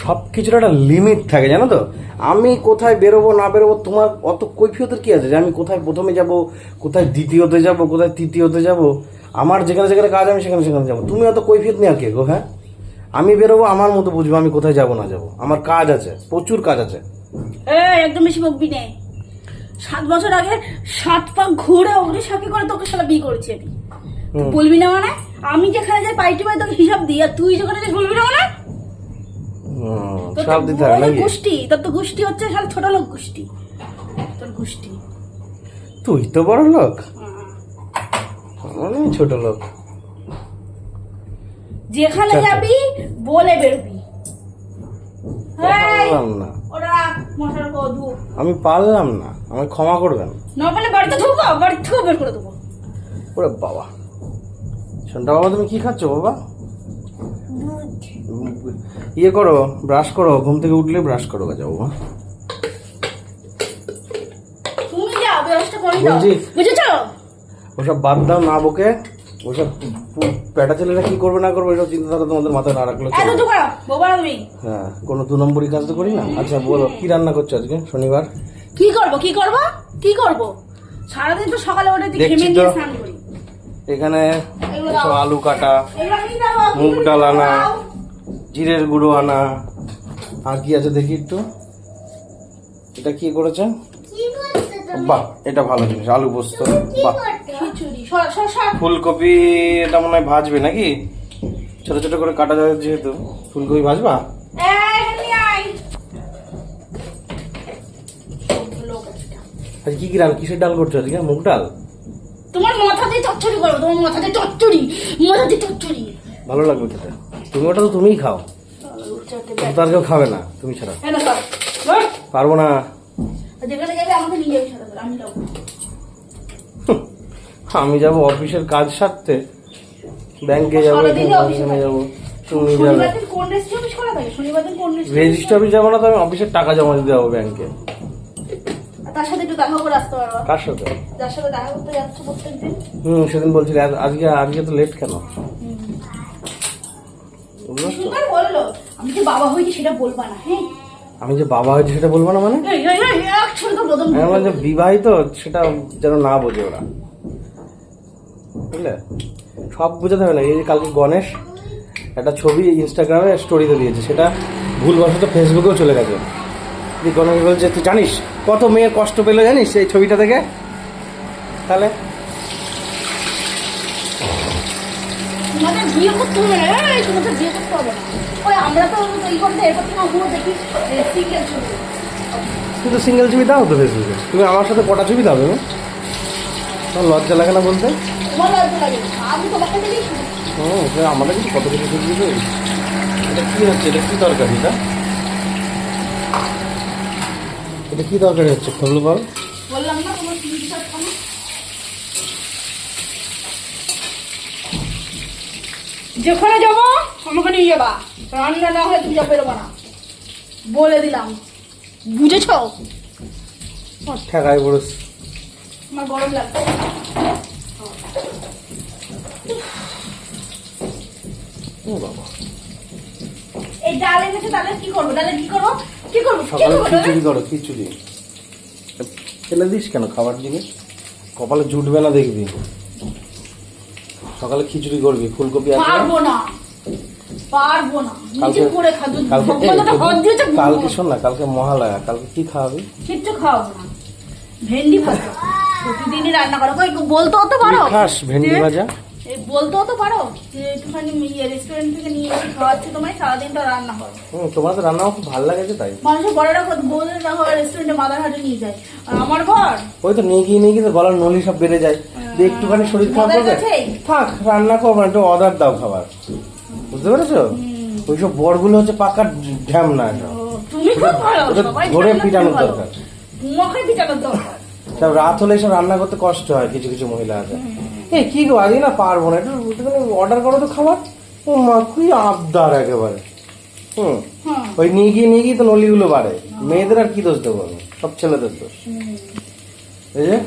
সব কিছুর একটা লিমিট থাকে জানো তো? আমি কোথায় বেরোবো না বেরোবো তোমার অত কৈফিয়তের কি আছে যে আমি কোথায় প্রথমে যাব কোথায় দ্বিতীয়তে যাব কোথায় তৃতীয়তে যাব? আমার যেখানে যেখানে কাজ আমি সেখানে সেখানে যাব। তুমি অত কৈফিয়ত নেই আর কে গো হ্যাঁ? আমি বেরোবো আমার মতো বুঝব আমি কোথায় যাব না যাব। আমার কাজ আছে প্রচুর কাজ আছে। একদম বেশি বকবি নে। সাত বছর আগে সাত পা ঘুরে অগ্নি সাথে করে তোকে সালা বিয়ে করেছি আমি। তুই বলবি না মানে? আমি যেখানে যাই পাইটি পাই তোকে হিসাব দিই আর তুই যেখানে যাই বলবি না মানে? সব দিতে হবে নাকি? গোষ্ঠী তোর তো গোষ্ঠী হচ্ছে সালা ছোট লোক গোষ্ঠী। তোর গোষ্ঠী। তুই তো বড় লোক। আমি ছোট লোক। যেখানে। যাবি বলে বেরবি। ওরা মশার আমি পারলাম না আমি ক্ষমা করবেন। না বাড়িতে ঢুকো বাড়ি থেকেও বের করে দেবো। ওরে বাবা। শোনটা বাবা তুমি কি খাচ্ছ বাবা? ইয়ে করো ব্রাশ করো ঘুম থেকে উঠলে ব্রাশ করো যাও বুঝেছ? ওসব বাদ দাও না বকে ওসব পু- পেটা ছেলেরা কি করবে না করবে ওসব চিন্তাধারা তোমাদের মাথায় না রাখলে হ্যাঁ কোনো দু নম্বরই কাজ তো করি না? আচ্ছা বলো কি রান্না করছ আজকে শনিবার? কি করব কি করব? কি করব? সারাদিন তো সকালে উঠে দেখছি ঘেমে তো। স্নান করি। এখানে আলু কাটা মুগ ডাল আনা জিরের গুঁড়ো আনা। আর কি আছে দেখি একটু। এটা কি করেছে? বাহ এটা ভালো জিনিস আলু পোস্ত। বাহ। খিচুড়ি সর সর সর ফুলকপি এটা মনে হয় ভাজবে নাকি? ছোট ছোট করে কাটা যাবে যেহেতু। ফুলকপি ভাজবা। আজ কি কি রান কিসের ডাল করছ আজকে? মুগ ডাল? তোমার মাথা দিয়ে চচ্চড়ি করব তোমার মাথা দিয়ে চচ্চড়ি মাথা দিয়ে চচ্চড়ি। ভালো লাগবে খেতে। তুমি ওটা তো তুমিই খাও। ও তো আর কেউ খাবে না তুমি ছাড়া। সর। পারব না। আমি যাব। অফিসের কাজ সারতে। ব্যাংকে যাব। যাব তুমি রেজিস্ট্রি অফিস না তো আমি অফিসের টাকা জমা দিতে যাব ব্যাংকে। তার সাথে একটু দেখা করে আসতে পারবা কার সাথে? যার সাথে দেখা করতে যাচ্ছ প্রত্যেকদিন। হুম সেদিন বলছিলি আজ- আজকে আজকে তো লেট কেন? বুঝতে বলল আমি যে বাবা হয়েছি সেটা বলবা না হ্যাঁ? আমি যে বাবা হয়েছি সেটা বলব না মানে? এই, এই, এই, এক ছোট তো প্রথম আমি বললাম যে বিবাহিত সেটা যেন না বোঝে ওরা। বুঝলে? সব বোঝাতে হবে না। এই যে কালকে গণেশ একটা ছবি ইনস্টাগ্রামে স্টোরিতে দিয়েছে সেটা ভুলবশত ফেসবুকেও চলে গেছে। গণেশ বলছে তুই জানিস কত মেয়ে কষ্ট পেল জানিস এই ছবিটা থেকে তাহলে তোমাদের বিয়ে করতে হবে। না তোমাদের বিয়ে করতে হবে। না ওই আমরা তো এই করতে এরপর তোমার আমিও দেখি সিঙ্গেল ছবি। কিন্তু সিঙ্গেল ছবি দাও তো ফেসবুকে তুমি আমার সাথে কটা ছবি দাও তুমি? তোমার লজ্জা লাগে না বলতে? তোমার লজ্জা লাগে। আমি তোমাকে দেখি। হুম আমাদের কিছু কত কিছু ছবি দিবে? এটা কি হচ্ছে? এটা কি তরকারি এটা? এটা কি তরকারি হচ্ছে? খুললো বল। বললাম না তোমার কি বিশ্বাস করো যেখানে যাব আমাকে নিয়ে যাবা। রান্না না হলে তুমি যা বেরোবো না। বলে দিলাম। বুঝেছ? বড় আমার গরম লাগছে। ও বাবা। এই ডাল এনেছে তাহলে কি করব? ডালে কি করব? কি করব? সকালে? খিচুড়ি করো খিচুড়ি। ফেলে দিস কেন? খাবার জিনিস। কপালে জুটবে না দেখবি। সকালে খিচুড়ি করবি ফুলকপি আছে পারব না। পারব না। কালকে পড়ে খাব কালকে কালকে শোন না কালকে মহালয়া কালকে কি খাওয়াবি? কিচ্ছু খাওয়াবো না। ভেন্ডি ভাজা। প্রতিদিনই রান্না করো। কই বলতে তো পারো? খাস ভেন্ডি ভাজা? বলতেও তো পারো? যে একটুখানি ইয়ে রেস্টুরেন্ট থেকে নিয়ে এসে খাওয়াচ্ছি তোমায় সারাদিন তো রান্না হয়। হুম তোমার তো রান্না খুব ভালো লাগেছে তাই। মানুষের বড়রা বলতে দেখো রেস্টুরেন্টে মাদার হাটে নিয়ে যায়। আর আমার ঘর? ওই তো নিয়ে গিয়ে নিয়ে গিয়ে গলার নলি সব বেড়ে যায়। একটুখানি শরীর খারাপ কাছেই? থাক রান্না করব একটু অর্ডার দাও খাবার। বুঝতে পেরেছ? ওইসব বরগুলো হচ্ছে পাকা ঢ্যাম না এটা। ধরে পিটানোর দরকার। সব রাত হলে সব রান্না করতে কষ্ট হয় কিছু কিছু মহিলা আছে। এই কি গো আজকে না পারব না। একটু অর্ডার করো তো খাবার। ও মা কি আবদার একেবারে। হুম। ওই নিয়ে গিয়ে নিয়ে গিয়ে তো নলিগুলো বাড়ে। মেয়েদের আর কি দোষ দেবো সব ছেলেদের দোষ। এই যে?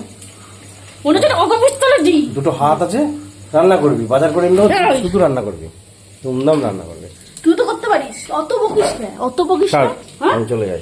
মনে হচ্ছে অগপিস্তলে দিই দুটো হাত আছে রান্না করবি বাজার করে নিলেও এই। শুধু রান্না করবি। ধুমধাম রান্না করবি। তুই তো করতে পারিস অত বকিস না অত বকিস না হ্যাঁ? আমি চলে যাই?